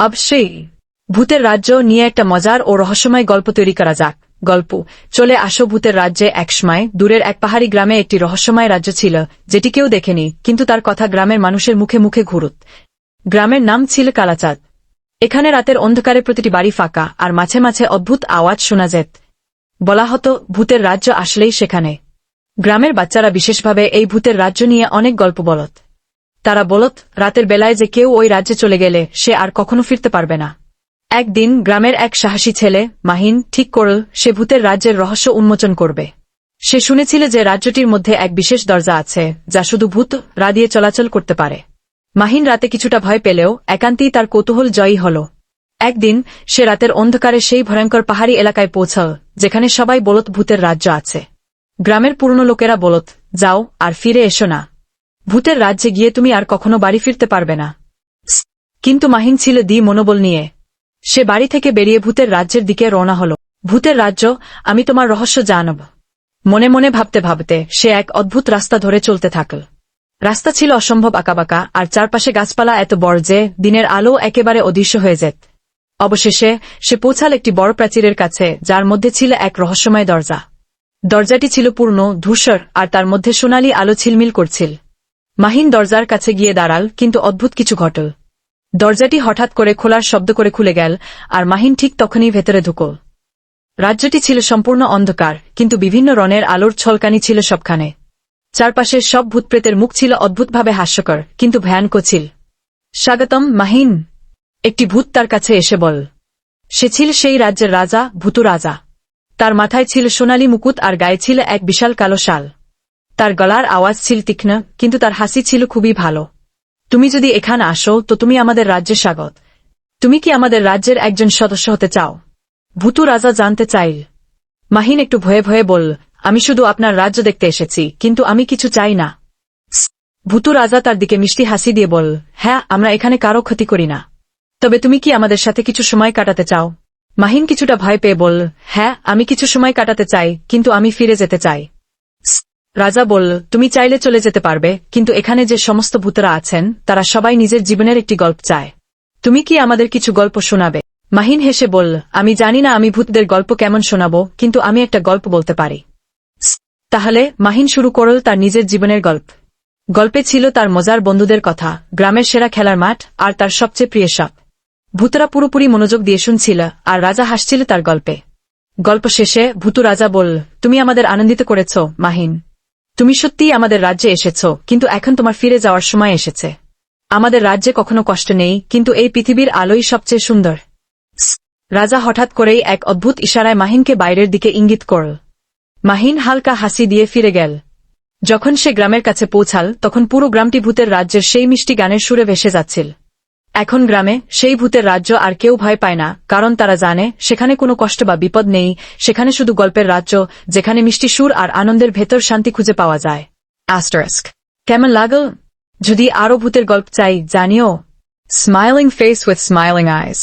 অবশ্যই ভূতের রাজ্য নিয়ে একটা মজার ও রহস্যময় গল্প তৈরি করা যাক। গল্প, চলে আসো ভূতের রাজ্যে একসময় দূরের এক পাহাড়ি গ্রামে একটি রহস্যময় রাজ্য ছিল, যেটি কেউ দেখেনি, কিন্তু তার কথা গ্রামের মানুষের মুখে মুখে ঘুরুত। গ্রামের নাম ছিল কালাচাঁদ। এখানে রাতের অন্ধকারে প্রতিটি বাড়ি ফাঁকা, আর মাঝে মাঝে অদ্ভুত আওয়াজ শোনা যেত। বলা হতো, ভূতের রাজ্য আসলেই সেখানে। গ্রামের বাচ্চারা বিশেষভাবে এই ভূতের রাজ্য নিয়ে অনেক গল্প বলত। তারা বলত, রাতের বেলায় যে কেউ ওই রাজ্যে চলে গেলে সে আর কখনো ফিরতে পারবে না। একদিন গ্রামের এক সাহসী ছেলে, মাহিন, ঠিক করল, সে ভূতের রাজ্যের রহস্য উন্মোচন করবে। সে শুনেছিল যে রাজ্যটির মধ্যে এক বিশেষ দরজা আছে, যা শুধু ভূত রা দিয়ে চলাচল করতে পারে। মাহিন রাতে কিছুটা ভয় পেলেও একান্তেই তার কৌতূহল জয়ী হল। একদিন সে রাতের অন্ধকারে সেই ভয়ঙ্কর পাহাড়ি এলাকায় পৌঁছাল, যেখানে সবাই বলত ভূতের রাজ্য আছে। গ্রামের পুরনো লোকেরা বলত, যাও আর ফিরে এসো না। ভূতের রাজ্যে গিয়ে তুমি আর কখনো বাড়ি ফিরতে পারবে না। কিন্তু মাহিন ছিল দি মনোবল নিয়ে। সে বাড়ি থেকে বেরিয়ে ভূতের রাজ্যের দিকে রওনা হল। ভূতের রাজ্য, আমি তোমার রহস্য জানব। মনে মনে ভাবতে ভাবতে সে এক অদ্ভুত রাস্তা ধরে চলতে থাকল। রাস্তা ছিল অসম্ভব আঁকাবাঁকা আর চারপাশে গাছপালা এত বড় যে দিনের আলো একেবারে অদৃশ্য হয়ে যেত। অবশেষে সে পৌঁছাল একটি বড় প্রাচীরের কাছে, যার মধ্যে ছিল এক রহস্যময় দরজা। দরজাটি ছিল পূর্ণ, ধূসর আর তার মধ্যে সোনালি আলো ছিলমিল করছিল। মাহিন দরজার কাছে গিয়ে দাঁড়াল, কিন্তু অদ্ভুত কিছু ঘটল। দরজাটি হঠাৎ করে খোলার শব্দ করে খুলে গেল, আর মাহিন ঠিক তখনই ভেতরে ঢুকল। রাজ্যটি ছিল সম্পূর্ণ অন্ধকার, কিন্তু বিভিন্ন রনের আলোর ছলকানি ছিল সবখানে। চারপাশের সব ভূতপ্রেতের মুখ ছিল অদ্ভুতভাবে হাস্যকর, কিন্তু ভয়ানক ছিল। স্বাগতম, মাহিন! একটি ভূত তার কাছে এসে বল। সে ছিল সেই রাজ্যের রাজা ভূতু রাজা তার মাথায় ছিল সোনালী মুকুট আর গায়ে ছিল এক বিশাল কালো শাল। তার গলার আওয়াজ ছিল তীক্ষ্ণ, কিন্তু তার হাসি ছিল খুবই ভালো। তুমি যদি এখানে আসো, তো তুমি আমাদের রাজ্যে স্বাগত। তুমি কি আমাদের রাজ্যের একজন সদস্য হতে চাও? ভূতু রাজা জানতে চাইল। মাহিন একটু ভয়ে ভয়ে বলল, আমি শুধু আপনার রাজ্য দেখতে এসেছি, কিন্তু আমি কিছু চাই না। ভূতু রাজা তার দিকে মিষ্টি হাসি দিয়ে বল হ্যাঁ আমরা এখানে কারও ক্ষতি করি না। তবে তুমি কি আমাদের সাথে কিছু সময় কাটাতে চাও? মাহিন কিছুটা ভয় পেয়ে বলল হ্যাঁ আমি কিছু সময় কাটাতে চাই, কিন্তু আমি ফিরে যেতে চাই। রাজা বলল, তুমি চাইলে চলে যেতে পারবে, কিন্তু এখানে যে সমস্ত ভূতরা আছেন, তারা সবাই নিজের জীবনের একটি গল্প চায়। তুমি কি আমাদের কিছু গল্প শোনাবে? মাহিন হেসে বলল, আমি জানি না আমি ভূতদের গল্প কেমন শোনাবো, কিন্তু আমি একটা গল্প বলতে পারি। তাহলে মাহিন শুরু করল তার নিজের জীবনের গল্প। গল্পে ছিল তার মজার বন্ধুদের কথা, গ্রামের সেরা খেলার মাঠ, আর তার সবচেয়ে প্রিয় সাপ। ভূতরা পুরোপুরি মনোযোগ দিয়ে শুনছিল, আর রাজা হাসছিল তার গল্পে। গল্প শেষে ভূতু রাজা বলল, তুমি আমাদের আনন্দিত করেছ, মাহিন। তুমি সত্যিই আমাদের রাজ্যে এসেছ, কিন্তু এখন তোমার ফিরে যাওয়ার সময় এসেছে। আমাদের রাজ্যে কখনো কষ্ট নেই, কিন্তু এই পৃথিবীর আলোই সবচেয়ে সুন্দর। রাজা হঠাৎ করেই এক অদ্ভুত ইশারায় মাহিনকে বাইরের দিকে ইঙ্গিত করল। মাহিন হালকা হাসি দিয়ে ফিরে গেল। যখন সে গ্রামের কাছে পৌঁছাল, তখন পুরো গ্রামটি ভূতের রাজ্যের সেই মিষ্টি গানের সুরে ভেসে যাচ্ছিল। এখন গ্রামে সেই ভূতের রাজ্য আর কেউ ভয় পায় না, কারণ তারা জানে সেখানে কোনো কষ্ট বা বিপদ নেই, সেখানে শুধু গল্পের রাজ্য, যেখানে মিষ্টি সুর আর আনন্দের ভেতর শান্তি খুঁজে পাওয়া যায়। অ্যাস্টারিস্ক কেমন লাগল? যদি আরও ভূতের গল্প চাই, জানিও। Smiling face with smiling eyes